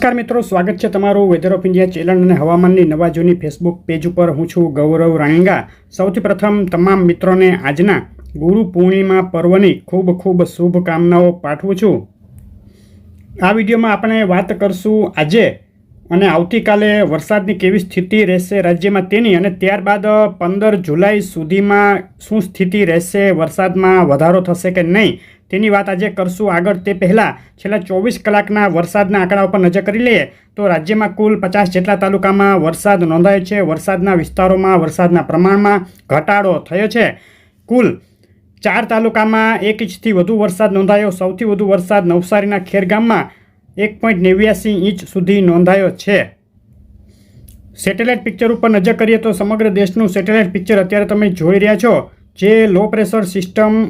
નમસ્કાર મિત્રો, સ્વાગત છે તમારું વેધર ઓફ ઇન્ડિયા ચેનલ અને હવામાનની નવા જૂની ફેસબુક પેજ ઉપર. હું છું ગૌરવ રાણીંગા. સૌથી પ્રથમ તમામ મિત્રોને આજના ગુરુ પૂર્ણિમા પર્વની ખૂબ ખૂબ શુભકામનાઓ પાઠવું છું. આ વિડીયોમાં આપણે વાત કરશું આજે અને આવતીકાલે વરસાદની કેવી સ્થિતિ રહેશે રાજ્યમાં તેની અને ત્યારબાદ પંદર જુલાઈ સુધીમાં શું સ્થિતિ રહેશે, વરસાદમાં વધારો થશે કે નહીં, તેની વાત આજે કરશું આગળ. તે પહેલાં છેલ્લા ચોવીસ કલાકના વરસાદના આંકડા ઉપર નજર કરી લઈએ તો રાજ્યમાં કુલ પચાસ જેટલા તાલુકામાં વરસાદ નોંધાયો છે. વરસાદના વિસ્તારોમાં વરસાદના પ્રમાણમાં ઘટાડો થયો છે. કુલ ચાર તાલુકામાં એક ઇંચથી વધુ વરસાદ નોંધાયો. સૌથી વધુ વરસાદ નવસારીના ખેરગામમાં એક પોઈન્ટ નેવ્યાસી ઇંચ સુધી નોંધાયો છે. સેટેલાઇટ પિક્ચર ઉપર નજર કરીએ તો સમગ્ર દેશનું સેટેલાઇટ પિક્ચર અત્યારે તમે જોઈ રહ્યા છો, જે લો પ્રેશર સિસ્ટમ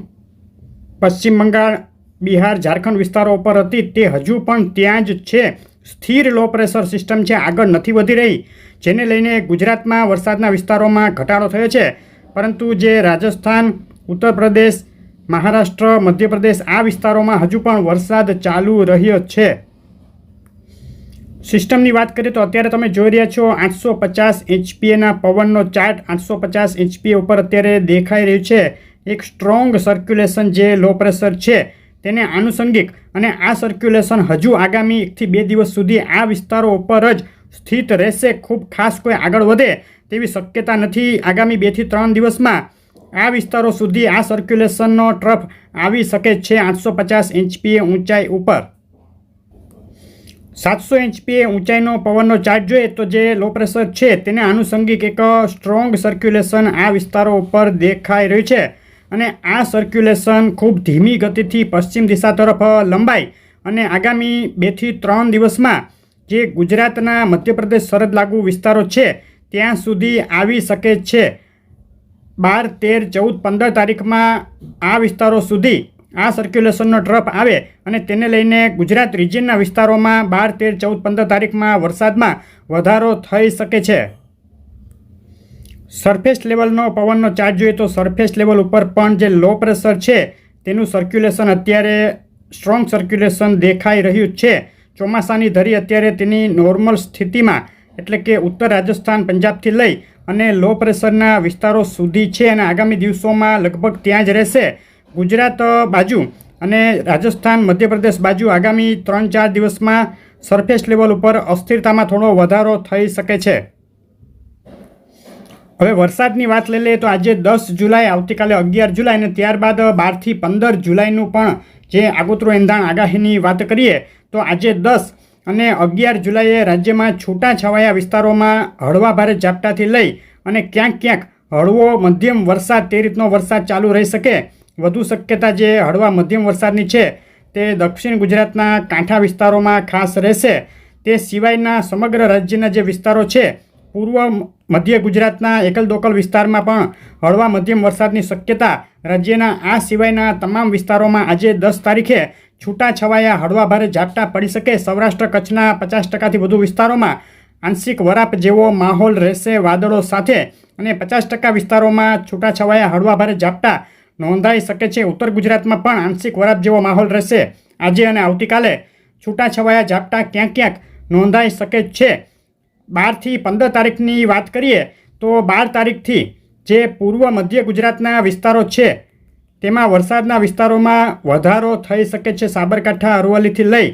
પશ્ચિમ બંગાળ, બિહાર, ઝારખંડ વિસ્તારો ઉપર હતી. તે હજુ પણ ત્યાં જ છે. સ્થિર લો પ્રેશર સિસ્ટમ છે. આગળ નથી વધી રહી. જેને લઈને ગુજરાતમાં વરસાદના વિસ્તારોમાં ઘટાડો થયો છે. પરંતુ જે રાજસ્થાન ઉત્તર પ્રદેશ મહારાષ્ટ્ર, મધ્યપ્રદેશ આ વિસ્તારોમાં હજુ પણ વરસાદ ચાલુ રહ્યો છે. સિસ્ટમની વાત કરીએ તો અત્યારે તમે જોઈ રહ્યા છો આઠસો પચાસ એચપીએના પવનનો ચાર્ટ. આઠસો પચાસ એચપીએ ઉપર અત્યારે દેખાઈ રહ્યું છે. એક સ્ટ્રોંગ સર્ક્યુલેશન જે લો પ્રેશર છે તેને આનુષંગિક અને આ સર્ક્યુલેશન હજુ આગામી એકથી બે દિવસ સુધી આ વિસ્તારો ઉપર જ સ્થિત રહેશે. ખૂબ ખાસ કોઈ આગળ વધે તેવી શક્યતા નથી. આગામી બેથી ત્રણ દિવસમાં આ વિસ્તારો સુધી આ સર્ક્યુલેશનનો ટ્રફ આવી શકે છે આઠસો પચાસ એચપીએ ઊંચાઈ ઉપર. સાતસો એચપીએ ઊંચાઈનો પવનનો ચાર્જ જોઈએ તો જે લો પ્રેશર છે તેને આનુષંગિક એક સ્ટ્રોંગ સર્ક્યુલેશન આ વિસ્તારો ઉપર દેખાઈ રહ્યું છે. અને આ સર્ક્યુલેશન ખૂબ ધીમી ગતિથી પશ્ચિમ દિશા તરફ લંબાઈ અને આગામી બેથી ત્રણ દિવસમાં જે ગુજરાતના મધ્યપ્રદેશ સરહદ લાગુ વિસ્તારો છે ત્યાં સુધી આવી શકે છે. બાર, તેર, ચૌદ, પંદર તારીખમાં આ વિસ્તારો સુધી આ સર્ક્યુલેશનનો ટ્રફ આવે અને તેને લઈને ગુજરાત રિજિયનના વિસ્તારોમાં બાર, તેર, ચૌદ, પંદર તારીખમાં વરસાદમાં વધારો થઈ શકે છે. સરફેસ લેવલનો પવનનો ચાર્જ જોઈએ તો સરફેસ લેવલ ઉપર પણ જે લો પ્રેશર છે, તેનું સર્ક્યુલેશન અત્યારે સ્ટ્રોંગ સર્ક્યુલેશન દેખાઈ રહ્યું છે. ચોમાસાની ધરી અત્યારે તેની નોર્મલ સ્થિતિમાં, એટલે કે ઉત્તર રાજસ્થાન, પંજાબથી લઈ અને લો પ્રેશરના વિસ્તારો સુધી છે અને આગામી દિવસોમાં લગભગ ત્યાં જ રહેશે. ગુજરાત બાજુ અને રાજસ્થાન, મધ્યપ્રદેશ બાજુ આગામી ત્રણ ચાર દિવસમાં સરફેસ લેવલ ઉપર અસ્થિરતામાં થોડો વધારો થઈ શકે છે. હવે વરસાદની વાત લઈ લઈએ તો આજે દસ જુલાઈ, આવતીકાલે અગિયાર જુલાઈ અને ત્યારબાદ બારથી પંદર જુલાઈનું પણ જે આગોતરું એંધાણ આગાહીની વાત કરીએ તો આજે દસ અને અગિયાર જુલાઈએ રાજ્યમાં છૂટાછવાયા વિસ્તારોમાં હળવા ભારે ઝાપટાથી લઈ અને ક્યાંક ક્યાંક હળવો મધ્યમ વરસાદ, તે રીતનો વરસાદ ચાલુ રહી શકે. વધુ શક્યતા જે હળવા મધ્યમ વરસાદની છે, તે દક્ષિણ ગુજરાતના કાંઠા વિસ્તારોમાં ખાસ રહેશે. તે સિવાયના સમગ્ર રાજ્યના જે વિસ્તારો છે, પૂર્વ મધ્ય ગુજરાતના એકલ દોકલ વિસ્તારમાં પણ હળવા મધ્યમ વરસાદની શક્યતા રાજ્યના આ સિવાયના તમામ વિસ્તારોમાં આજે દસ તારીખે છૂટાછવાયા હળવા ભારે ઝાપટા પડી શકે. સૌરાષ્ટ્ર કચ્છના પચાસ ટકાથી વધુ વિસ્તારોમાં આંશિક વરાપ જેવો માહોલ રહેશે વાદળો સાથે અને પચાસ ટકા વિસ્તારોમાં છૂટાછવાયા હળવા ભારે ઝાપટા નોંધાઈ શકે છે. ઉત્તર ગુજરાતમાં પણ આંશિક વરાપ જેવો માહોલ રહેશે. આજે અને આવતીકાલે છૂટાછવાયા ઝાપટાં ક્યાંક ક્યાંક નોંધાઈ શકે છે. બારથી પંદર તારીખની વાત કરીએ તો બાર તારીખથી જે પૂર્વ મધ્ય ગુજરાતના વિસ્તારો છે, તેમાં વરસાદના વિસ્તારોમાં વધારો થઈ શકે છે સાબરકાંઠા, અરવલ્લીથી લઈ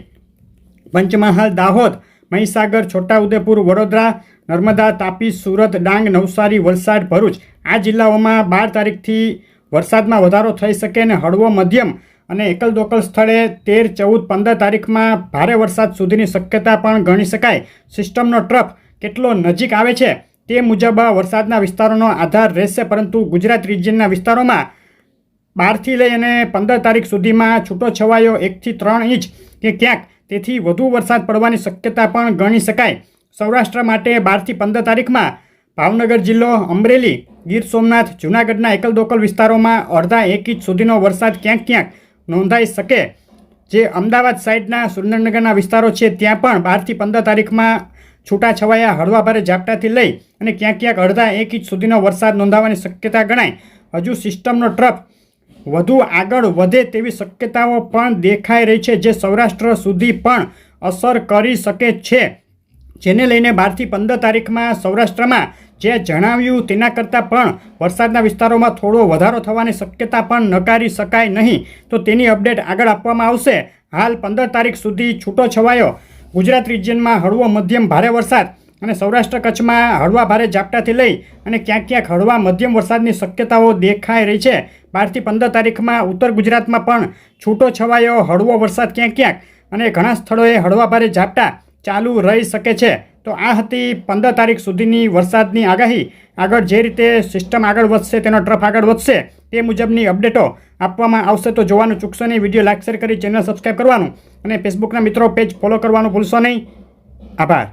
પંચમહાલ, દાહોદ, મહીસાગર, છોટાઉદેપુર, વડોદરા, નર્મદા, તાપી, સુરત, ડાંગ, નવસારી, વલસાડ, ભરૂચ આ જિલ્લાઓમાં બાર તારીખથી વરસાદમાં વધારો થઈ શકે અને હળવો મધ્યમ અને એકલ દોકલ સ્થળે તેર, ચૌદ, પંદર તારીખમાં ભારે વરસાદ સુધીની શક્યતા પણ ગણી શકાય. સિસ્ટમનો ટ્રફ કેટલો નજીક આવે છે તે મુજબ વરસાદના વિસ્તારોનો આધાર રહેશે, પરંતુ ગુજરાત રિજિયનના વિસ્તારોમાં બારથી લઈ અને પંદર તારીખ સુધીમાં છૂટો છવાયો એકથી ત્રણ ઇંચ કે ક્યાંક. તેથી વધુ વરસાદ પડવાની શક્યતા પણ ગણી શકાય. સૌરાષ્ટ્ર માટે બારથી પંદર તારીખમાં ભાવનગર જિલ્લો અમરેલી ગીર સોમનાથ જૂનાગઢના એકલ દોકલ વિસ્તારોમાં અડધા એક ઇંચ સુધીનો વરસાદ ક્યાંક ક્યાંક નોંધાઈ શકે. જે અમદાવાદ સાઈડના સુરેન્દ્રનગરના વિસ્તારો છે, ત્યાં પણ બારથી પંદર તારીખમાં છૂટાછવાયા હળવા ભારે ઝાપટાથી લઈ અને ક્યાંક ક્યાંક અડધા એક ઇંચ સુધીનો વરસાદ નોંધાવાની શક્યતા ગણાય. હજુ સિસ્ટમનો ટ્રફ વધુ આગળ વધે તેવી શક્યતાઓ પણ દેખાઈ રહી છે, જે સૌરાષ્ટ્ર સુધી પણ અસર કરી શકે છે. જેને લઈને બારથી પંદર તારીખમાં સૌરાષ્ટ્રમાં જે જણાવ્યું તેના કરતાં પણ વરસાદના વિસ્તારોમાં થોડો વધારો થવાની શક્યતા પણ નકારી શકાય નહીં. તો તેની અપડેટ આગળ આપવામાં આવશે. હાલ પંદર તારીખ સુધી છૂટો છવાયો ગુજરાત રિજિયનમાં હળવો મધ્યમ ભારે વરસાદ અને સૌરાષ્ટ્ર કચ્છમાં હળવા ભારે ઝાપટાથી લઈ અને ક્યાંક ક્યાંક હળવા મધ્યમ વરસાદની શક્યતાઓ દેખાઈ રહી છે. બારથી પંદર તારીખમાં ઉત્તર ગુજરાતમાં પણ છૂટો છવાયો હળવો વરસાદ ક્યાંક ક્યાંક અને ઘણા સ્થળોએ હળવા ભારે ઝાપટા ચાલુ રહી શકે છે. તો આ હતી પંદર તારીખ સુધીની વરસાદની આગાહી. આગળ જે રીતે સિસ્ટમ આગળ વધશે, તેનો ટ્રફ આગળ વધશે, તે મુજબની અપડેટો આપવામાં આવશે. તો જોવાનું ચૂકશો નહીં, વીડિયો લાઇક શેર કરી ચેનલ સબસ્ક્રાઈબ કરવાનું. અને ફેસબુકના મિત્રો પેજ ફોલો કરવાનું ભૂલશો નહીં. આભાર.